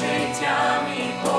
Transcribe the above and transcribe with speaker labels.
Speaker 1: життя мій.